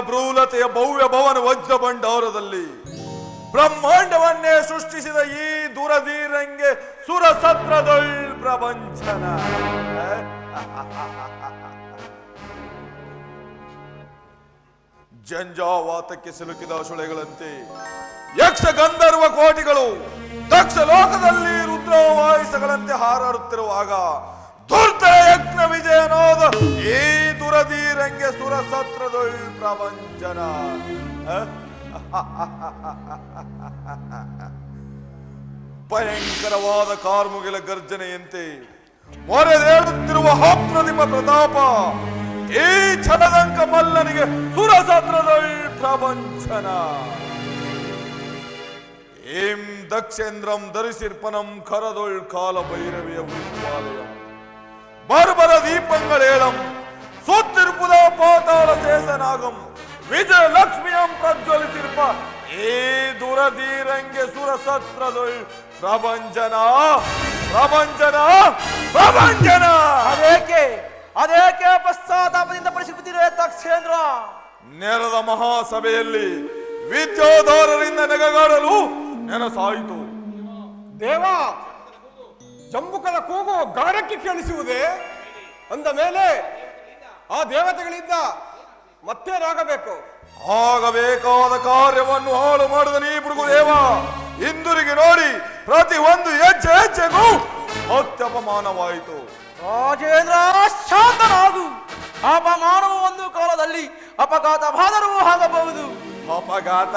ಭ್ರೂಲತೆಯ ಭವ್ಯ ಭವನ ವಜ್ರ ಭಂಡಾರದಲ್ಲಿ ಬ್ರಹ್ಮಾಂಡವನ್ನೇ ಸೃಷ್ಟಿಸಿದ ಈ ದೂರದೀರಂಗೆ ಸುರಸತ್ರದೊಳ್ ಪ್ರಪಂಚನ. ಜಂಜಾವಾತಕ್ಕೆ ಸಿಲುಕಿದ ಸುಳೆಗಳಂತೆ ಯಕ್ಷ ಗಂಧರ್ವ ಕೋಟಿಗಳು ದಕ್ಷ ಲೋಕದಲ್ಲಿ ರುದ್ರವಾಯಿಸಗಳಂತೆ ಹಾರಾಡುತ್ತಿರುವಾಗ ದುರ್ತ ಯಜ್ಞ ವಿಜಯನೋದ ಈ ದುರಧೀರಂಗೆ ಸುರಸತ್ರದೊಳ್ ಪ್ರವಂಚನ ಭಯಂಕರವಾದ ಕಾರ್ಮುಗಿಲ ಗರ್ಜನೆಯಂತೆ ಮೊರೆದೇಳುತ್ತಿರುವ ಅಪ್ರತಿಮ ಪ್ರತಾಪ, ಈ ಛಲದಂಕ ಮಲ್ಲನಿಗೆ ಸುರಸತ್ರದೊಳ್ ಪ್ರವಂಚನ ಏಂ ದಕ್ಷೇಂದ್ರಂ ಧರಿಸಿರ್ಪನಂ ಕರದೊಳ್ ಕಾಲ ಭೈರವಿಯ பர்பர தீபங்கள் ஏலம் சூத்திருப்பதா பாதாள சேசனாகும் விஜய லட்சுமியம் பிரஜ்வலித்திருப்ப ஏ துரதீரங்க சுரசத்ரதுள் ಪ್ರಭಂಜನ ಪ್ರಭಂಜನ ಪ್ರಭಂಜನ! ಅದೇಕೆ? ಅದೇಕೆ ಪಶ್ಚಾತ್ತಾಪದಿಂದ ಪರಿಶೀಲಿಸುತ್ತೀರಿ ತಕ್ಷೇಂದ್ರ ನೇರದ ಮಹಾಸಭೆಯಲ್ಲಿ ವಿದ್ಯೋಧೋರರಿಂದ ನೆಗಗಾಡಲು ನೆನಸಾಯಿತು. ದೇವ ಜಂಬುಕದ ಕೂಗು ಗಾಢಕ್ಕೆ ಕೇಳಿಸುವುದೇ? ಅಂದ ಮೇಲೆ ಆ ದೇವತೆಗಳಿಂದ ಮತ್ತೇನಾಗಬೇಕು? ಆಗಬೇಕಾದ ಕಾರ್ಯವನ್ನು ಹಾಳು ಮಾಡಿದ ನೀ ದೇವ ಹಿಂದಿರುಗಿ ನೋಡಿ ಪ್ರತಿ ಒಂದು ಹೆಜ್ಜೆ ಹೆಜ್ಜೆಗೂ ಅತ್ಯಪಮಾನವಾಯಿತು ರಾಜೇಂದ್ರ ಶಾಂತನಾಗು. ಅಪಮಾನವು ಒಂದು ಕಾಲದಲ್ಲಿ ಅಪಘಾತ ಬಾದರವೂ ಆಗಬಹುದು. ಅಪಘಾತ?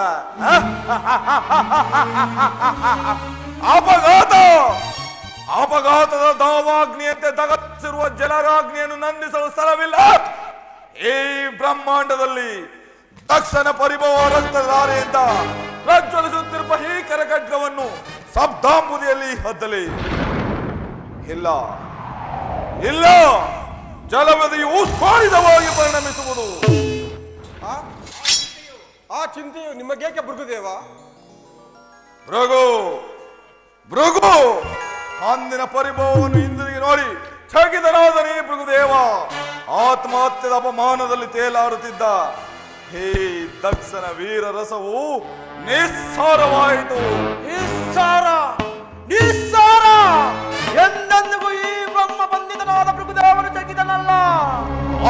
ಅಪಘಾತ? ಅಪಘಾತದ ದಾವಾಗ್ನಿಯಂತೆ ತಗತ್ತಿರುವ ಜಲರಾಗ್ನಿಯನ್ನು ನಂದಿಸಲು ಸ್ಥಳವಿಲ್ಲ. ಈ ಬ್ರಹ್ಮಾಂಡದಲ್ಲಿ ತಕ್ಷಣ ಪರಿಭವ ರಕ್ತಧಾರೆಯಿಂದ ಪ್ರಜ್ವಲಿಸುತ್ತಿರುವ ಈ ಖಡ್ಗವನ್ನು ಸಬ್ದಾಂಬುದಿಯಲ್ಲಿ ಹದ್ದಲಿ ಇಲ್ಲ. ಇಲ್ಲ. ಜಲವದಿಯು ಸ್ಫೋಟಿತವಾಗಿ ಪರಿಣಮಿಸುವುದು. ಆ? ಚಿಂತೆಯು ನಿಮಗೇಕೆ ಭೃಗುದೇವ ಭೃಗು! ಭೃಗು! ಅಂದಿನ ಪರಿಭವವನ್ನು ಹಿಂದಿರುಗಿ ನೋಡಿ ಚಕಿತನಾದ ನೀ ಭೃಗುದೇವ ಆತ್ಮಹತ್ಯದ ಅಪಮಾನದಲ್ಲಿ ತೇಲಾಡುತ್ತಿದ್ದ ಹೇ ದಕ್ಷನ ವೀರ ರಸವು ನಿಸ್ಸಾರವಾಯಿತು. ನಿಸ್ಸಾರ ನಿಸ್ಸಾರ! ಎಂದೆಂದಿಗೂ ಈ ಬ್ರಹ್ಮ ಬಂಧಿತನಾದ ಪ್ರಭುದೇವನು ಜಗಿದನಲ್ಲ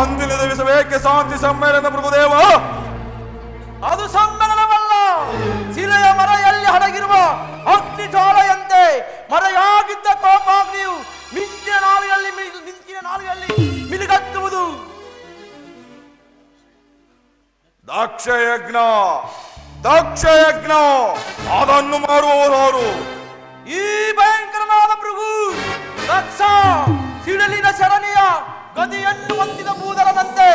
ಅಂದಿನ ದಿವಸವೇಕೆ ಶಾಂತಿ ಸಮ್ಮೇಳನ ಭೃಗುದೇವ ದಕ್ಷ ಯಜ್ಞ ದಕ್ಷ ಯಜ್ಞ ಅದನ್ನು ಮಾಡುವವರು ಈ ಭಯಂಕರನಾದ ಮೃಗು ದಕ್ಷ ಸಿಡಲಿನ ಶರಣಿಯ ಗದಿಯನ್ನು ಹೊಂದಿದ ಭೂದರನಂತೆ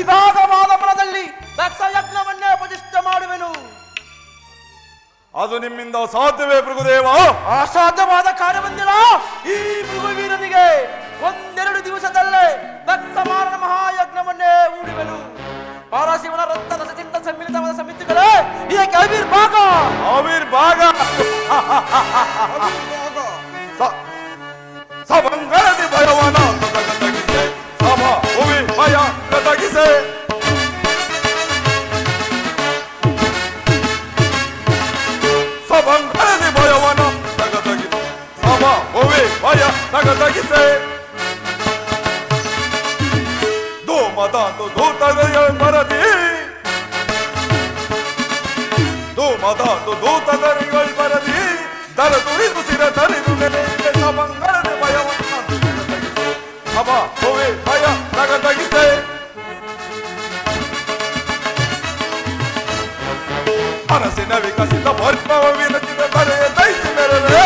ಇವಾಗ ಮಾದಪುರದಲ್ಲಿ ದಕ್ಷ ಯಜ್ಞವನ್ನೇ ಪ್ರತಿಷ್ಠೆ ಮಾಡುವೆನು. ಅದು ನಿಮ್ಮಿಂದ ಸಾಧ್ಯವೇ ಮೃಗುದೇವ ಅಸಾಧ್ಯವಾದ ಕಾರ್ಯವೊಂದಿಲ್ಲ ಈ ಮೃಗುವೀರನಿಗೆ ಒಂದೆರಡು ದಿವಸದಲ್ಲೇ ದಕ್ಷ ಮಾರಣ ಮಹಾಯಜ್ಞವನ್ನೇ ಹೂಡುವೆನು. பாராசிவன ரத்த ரசசிந்த சம்மிலித மத சமித்துகளே இதை கவிர் பாகா கவிர் பாகா சபங்கள் ಸಭ ಹುವಿ ಭಯ ತಗತಗಿಸೆ ಮನಸ್ಸಿನ ವಿಕಸಿತ ಪರಿಭವ ವಿರಚಿತ ತಲೆಯ ದೈಸಿ ಮೆರವೆ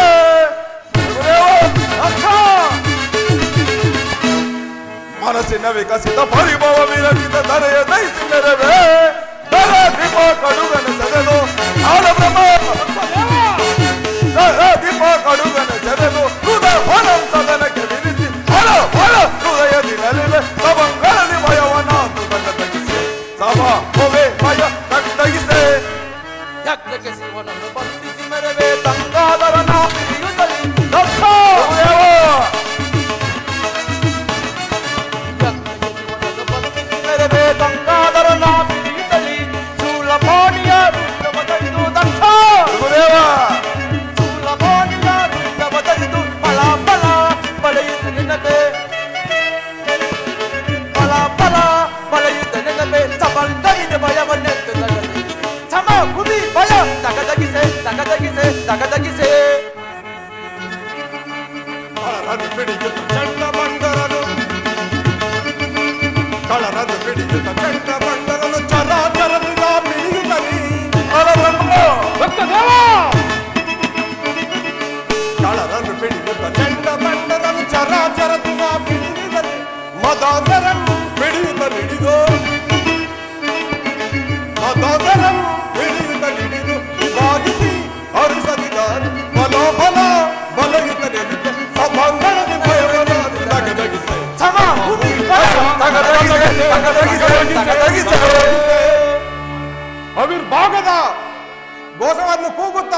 ಮನಸ್ಸಿನ ವಿಕಸಿತ ಪರಿಭವ ವಿರಚಿತ ತಲೆಯ ದೈಸಿ ಮೆರವೆ ದರ ದೀಪ ಕಡುಗನ ಸೆದೆದು ಆಳ ಬ್ರಹ್ಮ தகதகிசே. கலரது பிடித்த சென்ற மண்டலனு கலரது பிடித்த சென்ற மண்டலனு சராச்சரது மீகரி அலரம்போ பக்த தேவா கலரது பிடித்த சென்ற மண்டலனு சராச்சரது மீகரி மதாதரன் பிடித்த நிடிதோ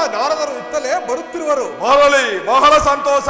ನಾರದರು ಇತ್ತಲೇ ಬರುತ್ತಿರುವರು. ಮರಳಿ ಬಹಳ ಸಂತೋಷ.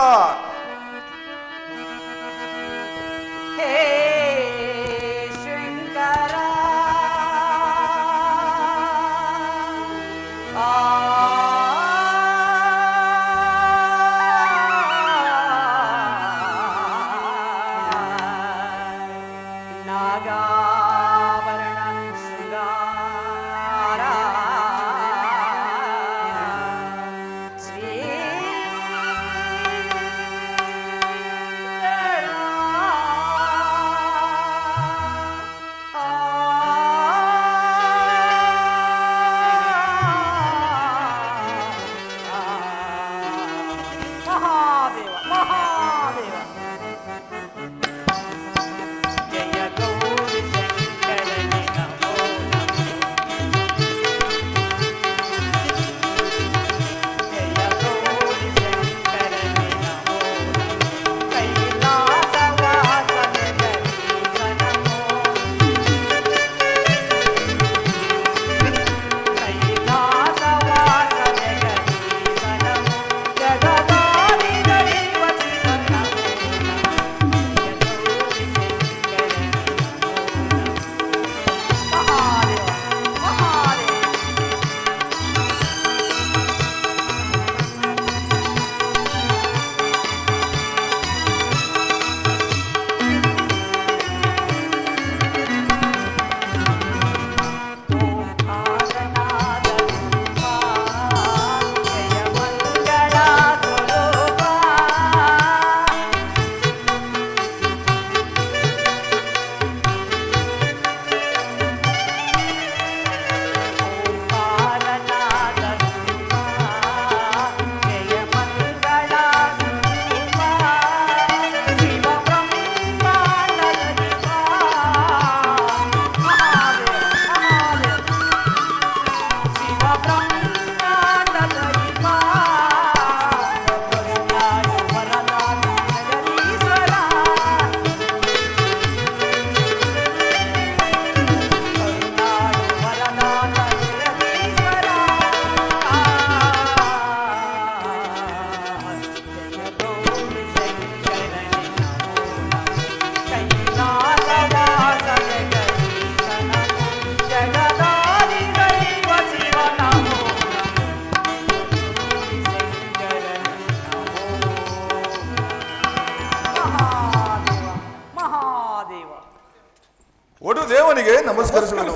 ಒಡು ನಮಸ್ಕರಿಸುವೆನು.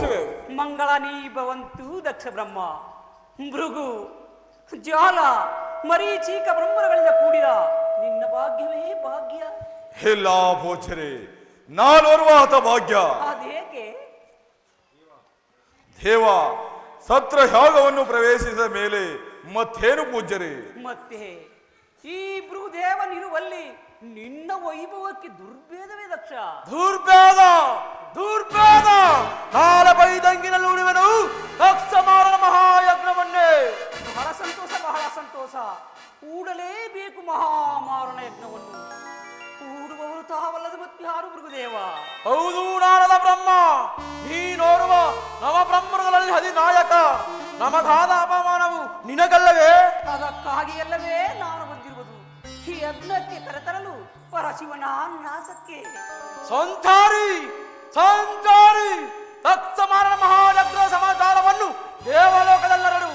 ನೀ ಭವಂತು ದಕ್ಷ ಬ್ರಹ್ಮ. ಮೃಗು ಜ್ವಾಲ ಮರೀಚೀಕ ಬ್ರಹ್ಮಗಳಿಂದ ಕೂಡಿದ ನಿನ್ನ ಭಾಗ್ಯವೇ ಭಾಗ್ಯ. ಹೇ ಭೋಚರೆ ನಾನೋರ್ವ ಆತ ಭಾಗ್ಯ. ಅದೇಕೆ ದೇವ ಸತ್ರ ಯಾಗವನ್ನು ಪ್ರವೇಶಿಸಿದ ಮೇಲೆ ಮತ್ತೇನು ಪೂಜ್ಯರಿ? ಮತ್ತೆ ಈ ಭೃಗುದೇವನಿರುವಲ್ಲಿ ನಿನ್ನ ವೈಭವಕ್ಕೆ ದುರ್ಭೇದವೇ ದಕ್ಷ. ದುರ್ಭೇದ! ದುರ್ಭೇದ ಕಾಲ ಬೈದಂಗಿನಲ್ಲಿ ಉಳಿವೆನು ದಕ್ಷ ಮಾರಣ ಮಹಾಯಜ್ಞವನ್ನೇ. ಬಹಳ ಸಂತೋಷ ಬಹಳ ಸಂತೋಷ. ಕೂಡಲೇಬೇಕು ಮಹಾಮಾರಣ ಯಜ್ಞವನ್ನು. ಕೂಡುವವರು ತಾವಲ್ಲದ ಮತ್ತೆ ಯಾರು ಭೃಗುದೇವ ಹೌದು ನಾರದ ಬ್ರಹ್ಮ. ನೀನೋರ್ವ ನವ ಬ್ರಹ್ಮಗಳಲ್ಲಿ ಹದಿನಾಯಕ. ನಮಗಾದ ಅಪಮಾನವು ನಿನಗಲ್ಲವೇ? ಅದಕ್ಕಾಗಿ ಎಲ್ಲವೇ ನಾನು ಬಂದಿರುವುದು. ಈ ಯಜ್ಞಕ್ಕೆ ಕರೆತರಲು ಪರಶಿವನ ನಾಶಕ್ಕೆ ಸಂಚಾರಿ! ಸಂಚಾರಿ ತತ್ಸಮಾನ ಮಹಾಯಜ್ಞ ಸಮಾಚಾರವನ್ನು ದೇವಲೋಕದಲ್ಲರಡು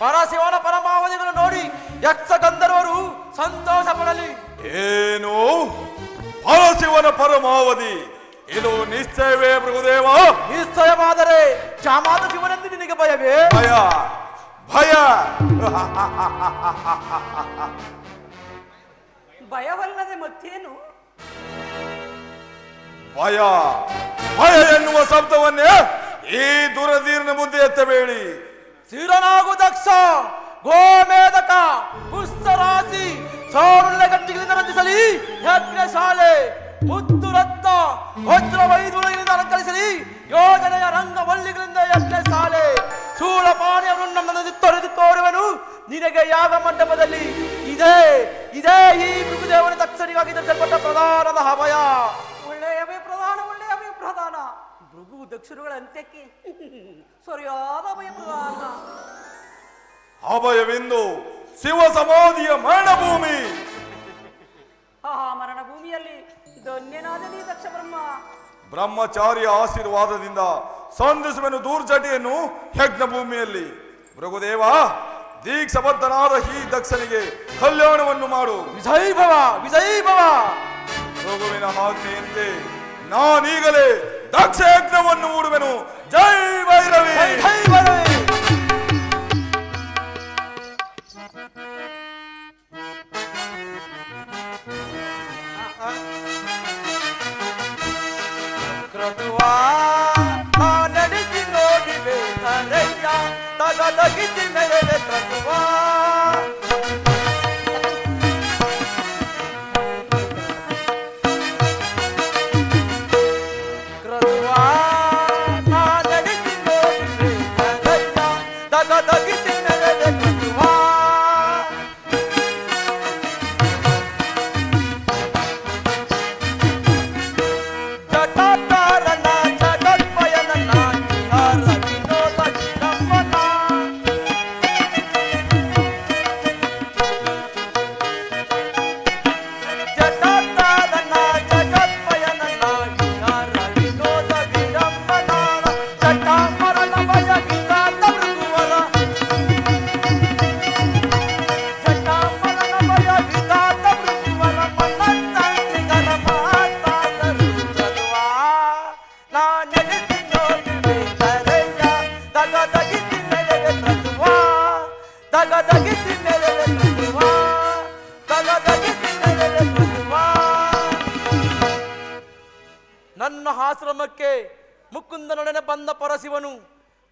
ಪರಶಿವನ ಪರಮಾವಧಿಗಳು ನೋಡಿ ಯಕ್ಷ ಗಂಧರ್ವರು ಸಂತೋಷ ಪಡಲಿ ಏನು? ಪರಶಿವನ ಪರಮಾವಧಿ? ಇದು ನಿಶ್ಚಯವೇ ಪ್ರಭುದೇವ ನಿಶ್ಚಯವಾದರೆ ಚಾಮಾದ ಶಿವನೆಂದು ನಿನಗೆ ಭಯವೇ? ಭಯ. ಭಯ. ಭಯವಲ್ಲದೆ ಮತ್ತೇನು? ಭಯ. ಭಯ ಎನ್ನುವ ಶಬ್ದವನ್ನೇ ಈ ದುರದೀರ್ನ ಮುಂದೆ ಎತ್ತಬೇಡಿ. ಸಿರನಾಗು ದಕ್ಷ, ಗೋಮೇಧಕ, ಪುಷ್ಪರಾಶಿ ಸಾರುಳ್ಳ ಗಟ್ಟಿಗಳಿಂದ ರಂಜಿಸಲಿ ಯಜ್ಞ ಶಾಲೆ ಮುತ್ತು ರತ್ನ ವಜ್ರ ವೈದೂರಗಳಿಂದ ಅಲಂಕರಿಸಲಿ, ಯೋಜನೆಯ ರಂಗವಳ್ಳಿಗಳಿಂದ ಯಜ್ಞಶಾಲೆ. ಶೂಳಪಾಣಿಯನ್ನು ನನ್ನನ್ನು ತೊರೆದು ತೋರುವೆನು. ನಿನಗೆ ಯಾಗ ಮಂಟಪದಲ್ಲಿ? ಇದೇ ಇದೇ ಈ ಮೃಗದೇವನ ತಕ್ಷಣಿಗಾಗಿ ಧರಿಸಲ್ಪಟ್ಟ ಪ್ರಧಾನದ ಹವಯ. ಒಳ್ಳೆಯವೇ ಪ್ರಧಾನ ಭೃಗು ದಕ್ಷಿಣಗಳ ಅಂತ್ಯಕ್ಕೆ ಸರಿಯಾದ ಅಭಯ ಪ್ರಧಾನ ಅಭಯವೆಂದು ಶಿವ ಸಮಾಧಿಯ ಮರಣಭೂಮಿ ಆ ಮರಣ ಭೂಮಿಯಲ್ಲಿ ಧನ್ಯನಾದ ನೀ ದಕ್ಷ ಬ್ರಹ್ಮ ಬ್ರಹ್ಮಚಾರಿಯ ಆಶೀರ್ವಾದದಿಂದ ಸಂಧಿಸುವೆನು ದೂರ್ಜಟಿಯನ್ನು ಯಜ್ಞ ಭೂಮಿಯಲ್ಲಿ ಭೃಗುದೇವ ದೀಕ್ಷಬದ್ಧನಾದ ಈ ದಕ್ಷನಿಗೆ ಕಲ್ಯಾಣವನ್ನು ಮಾಡು. ವಿಜಯ ಭವ ವಿಜಯ ಭವ ಭೃಗುವಿನ ಆಜ್ಞೆಯಂತೆ ನಾನೀಗಲೇ ದಕ್ಷ ಯಜ್ಞವನ್ನು ಮೂಡುವೆನು. ಜೈ ಭೈರವಿ. ನಡೆಸಿ ನೋಡಿವೆ ಕರೆಯ, ತಗದಗಿಸಿ ಮೇಲೆ ಕ್ರತುವಾ.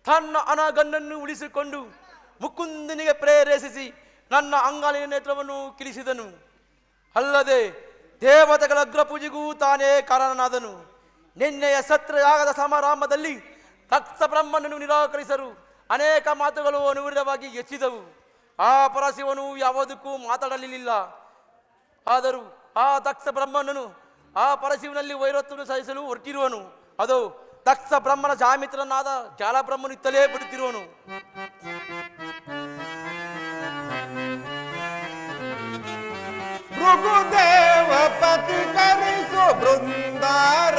ತನ್ನ ಅನಾಗನ್ನನ್ನು ಉಳಿಸಿಕೊಂಡು ಮುಕುಂದನಿಗೆ ಪ್ರೇರೇಪಿಸಿ ನನ್ನ ಅಂಗಾಲಿನ ನೇತ್ರವನ್ನು ಕಿಳಿಸಿದನು. ಅಲ್ಲದೆ ದೇವತೆಗಳ ಅಗ್ರ ಪೂಜೆಗೂ ತಾನೇ ಕಾರಣನಾದನು. ನಿನ್ನೆಯ ಸತ್ರಯಾಗದ ಸಮಾರಂಭದಲ್ಲಿ ತಕ್ಷ ಬ್ರಹ್ಮನನ್ನು ನಿರಾಕರಿಸರು ಅನೇಕ ಮಾತುಗಳು ಅನುವಿರವಾಗಿ ಹೆಚ್ಚಿದವು ಆ ಪರಶಿವನು ಯಾವುದಕ್ಕೂ ಮಾತಾಡಲಿಲ್ಲ. ಆದರೂ ಆ ದಕ್ಷ ಬ್ರಹ್ಮನನು ಆ ಪರಶಿವನಲ್ಲಿ ವೈರತ್ವವನ್ನು ಸಹಿಸಲು ಹೊರಟಿರುವನು. ಅದು ದಕ್ಷ ಬ್ರಹ್ಮನ ಜಾಮಿತ್ರನಾದ ಜಾಲ ಬ್ರಹ್ಮನು ಇತ್ತಲೇ ಬಿಡುತ್ತಿರುವನು ಭೃಗುದೇವ ಪತಿ ಕರಿಸು ಬೃಂದಾರ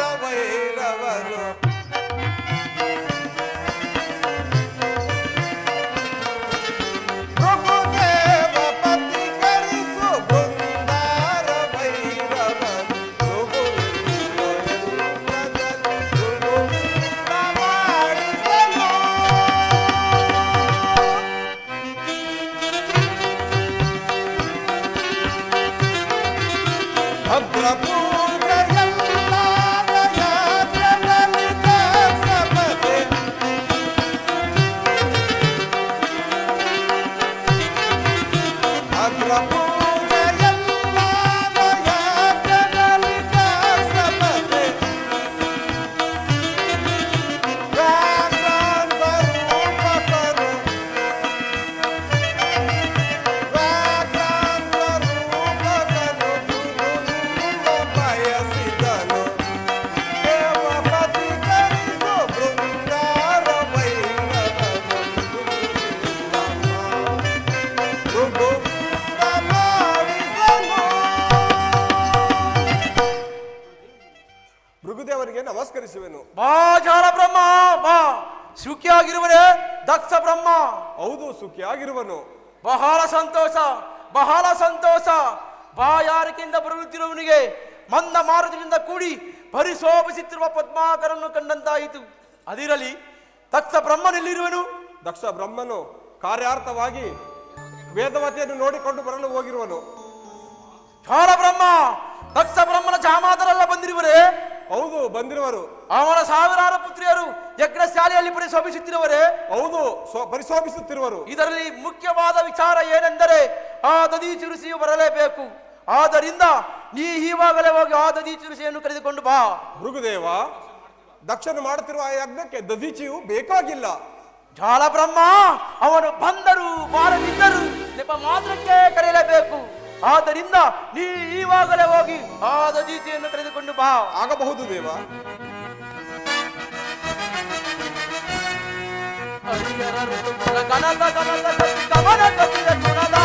ಸುಖಿಯಾಗಿರುವನು. ಬಹಳ ಸಂತೋಷ ಬಹಳ ಸಂತೋಷ. ಬಾಯಾರಿಕೆಯಿಂದ ಬರುತ್ತಿರುವವನಿಗೆ ಮಂದ ಮಾರುತದಿಂದ ಕೂಡಿ ಪರಿಶೋಭಿಸುತ್ತಿರುವ ಪದ್ಮಾಕರನ್ನು ಕಂಡಂತಾಯಿತು. ಅದಿರಲಿ ದಕ್ಷ ಬ್ರಹ್ಮನಲ್ಲಿರುವನು. ದಕ್ಷ ಬ್ರಹ್ಮನು ಕಾರ್ಯಾರ್ಥವಾಗಿ ವೇದವತಿಯನ್ನು ನೋಡಿಕೊಂಡು ಬರಲು ಹೋಗಿರುವನು. ಬ್ರಹ್ಮ ದಕ್ಷ ಬ್ರಹ್ಮನ ಜಾಮಾತರೆಲ್ಲ ಬಂದಿರುವರೇ. ಹೌದು ಬಂದಿರುವರು. ಅವನ ಸಾವಿರಾರು ಪುತ್ರಿಯರು ಯಜ್ಞಶಾಲೆಯಲ್ಲಿ ಪರಿಶೋಭಿಸುತ್ತಿರುವರೇ. ಹೌದು ಸ್ವ- ಪರಿಶೋಭಿಸುತ್ತಿರುವರು. ಇದರಲ್ಲಿ ಮುಖ್ಯವಾದ ವಿಚಾರ ಏನೆಂದರೆ ಆ ದದಿ ಚಿರುಸಿಯು ಬರಲೇಬೇಕು. ಆದ್ದರಿಂದ ನೀ ಈವಾಗಲೇ ಹೋಗಿ ಆ ದದಿ ಚಿರುಸಿಯನ್ನು ಕರೆದುಕೊಂಡು ಬಾ. ಮೃಗದೇವ ದಕ್ಷನು ಮಾಡುತ್ತಿರುವ ಆ ಯಜ್ಞಕ್ಕೆ ದದೀಚಿಯು ಬೇಕಾಗಿಲ್ಲ. ಜಾಲ ಬ್ರಹ್ಮ ಅವನು ಬಂದರು ಬಾರದಿದ್ದರು ನೆಪ ಮಾತ್ರಕ್ಕೆ ಕರೆಯಲೇಬೇಕು. ಆದ್ದರಿಂದ ನೀ ಈವಾಗಲೇ ಹೋಗಿ ಆ ದದೀತಿಯನ್ನು ಕರೆದುಕೊಂಡು ಬಾ. ಆಗಬಹುದು ದೇವ. ಕನಕ ಕನಕ ತಪ್ಪಿದ ಗುಣದ